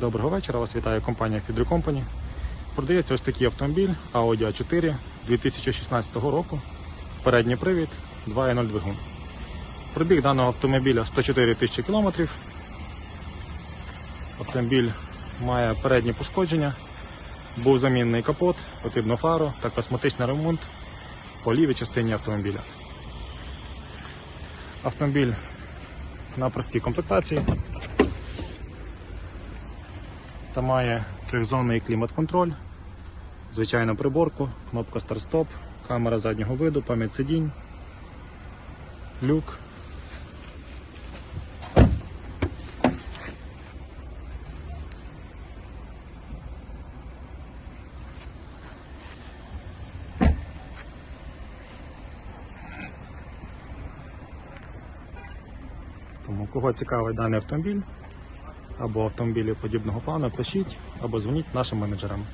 Доброго вечора, вас вітає компанія Fidry Company. Продається ось такий автомобіль Audi A4 2016 року. Передній привід 2.0 двигун. Пробіг даного автомобіля 104 тисячі кілометрів. Автомобіль має передні пошкодження. Був замінений капот, потрібно фару та косметичний ремонт по лівій частині автомобіля. Автомобіль на простій комплектації та має трьохзонний клімат-контроль, звичайну приборку, кнопка старт-стоп, камера заднього виду, пам'ять сидінь, люк. Тому кого цікавий даний автомобіль або автомобілі подібного плану, пишіть або дзвоніть нашим менеджерам.